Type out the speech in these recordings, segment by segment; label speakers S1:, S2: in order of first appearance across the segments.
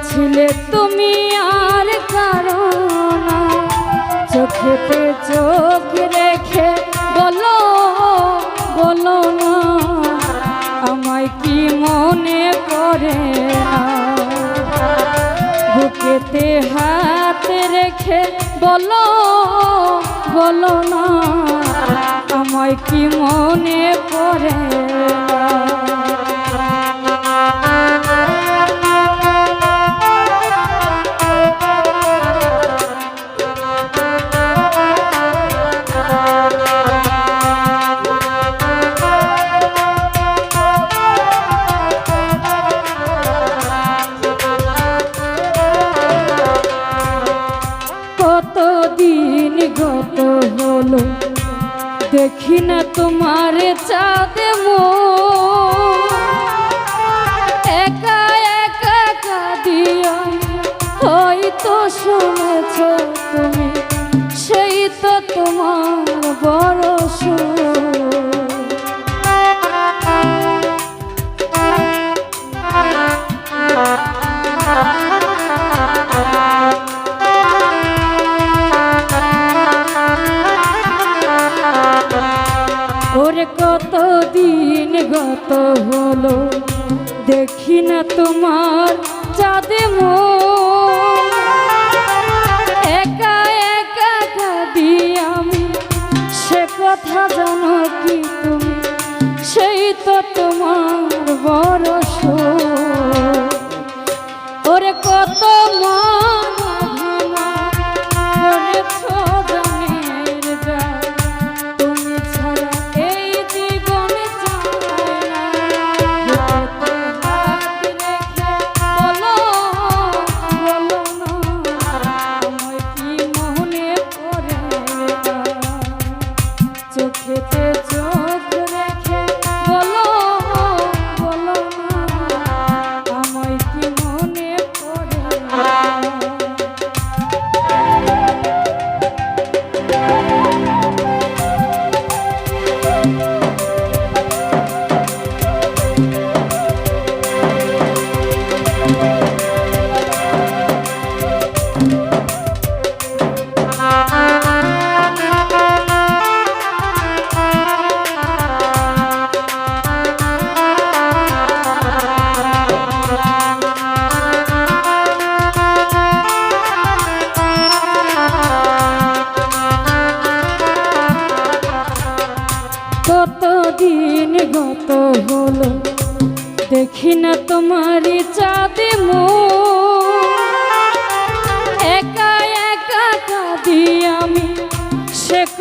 S1: গিয়েছিলে তুমি আর কারও কারণ চোখেতে চোখ রেখে বলো বলো না, আমায় কি মনে করে না? বুকেতে হাত রেখে বলো বলো না, আমায় কি মনে পড়ে না? দেখি না তোমার চাঁদ। গত হলো, দেখি না তোমার চাঁদে মো একা একা কাঁদি আমি, সে কথা জানো কি তুমি? সেই তো তোমার বড়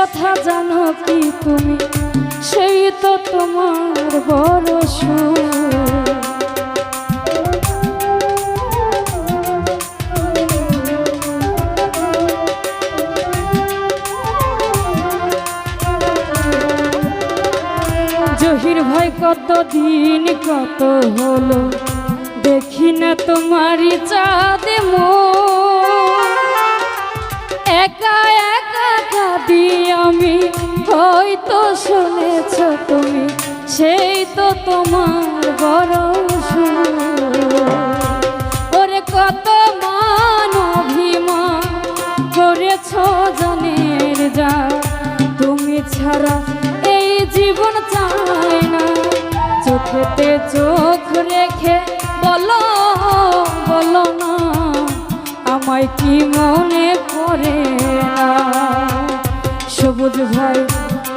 S1: কথা জানো কি তুমি? সেই তো তোমার বড়। জহির ভাই কত দিন কত হলো? দেখি না তোমারই চাঁদে একা একা হয়তো শুনেছ তুমি, সেই তো তোমার বড়। ওরে কত মান অভিমান করেছ জনের যা তুমি ছাড়া এই জীবন চায় না। চোখেতে চোখ রেখে বলো বলো না, আমায় কি মনে করে না? সবুজ ভাই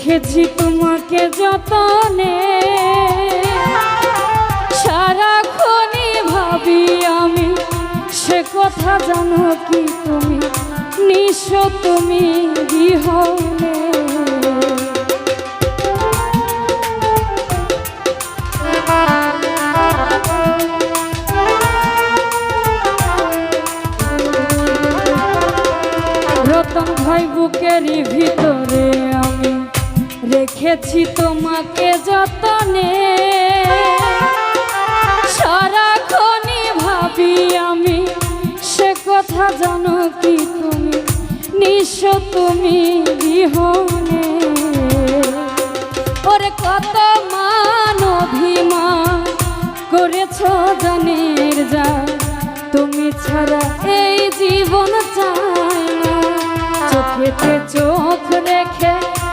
S1: রেখেছি তোমাকে যতনে। সারাক্ষণই ভাবি আমি সে কথা জানো কি তুমি? নিঃস্ব তুমি বিহনে রতন ভাই বুকেরই ভিতরে আমি রেখেছি তোমাকে যতনে। সারাক্ষণই ভাবি আমি সে কথা জানো কি তুমি? নিঃস্ব তুমি বিহনে ওরে কত মান অভিমান করেছ জানের যা। তুমি ছাড়া এই জীবন চাই না। চোখেতে চোখ রেখে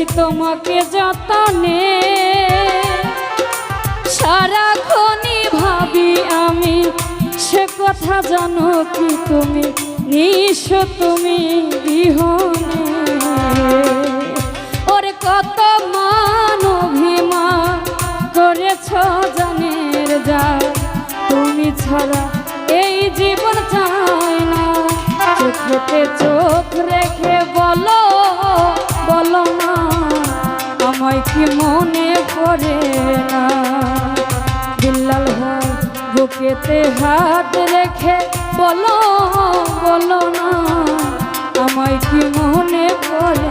S1: রেখেছি তোমাকে যতনে। সারাক্ষণই ভাবি আমি সে কথা জানো কি তুমি? নিঃস তুমি বিহনে। ওরে কত মান অভিমান করেছ জানের যা তুমি ছাড়া এই জীবন চাই না। চোখ রেখে আমায় কি মনে পড়ে না। বিল্লাল ভাই বুকেতে হাত রেখে বলো বলো না, আমায় কি মনে পড়ে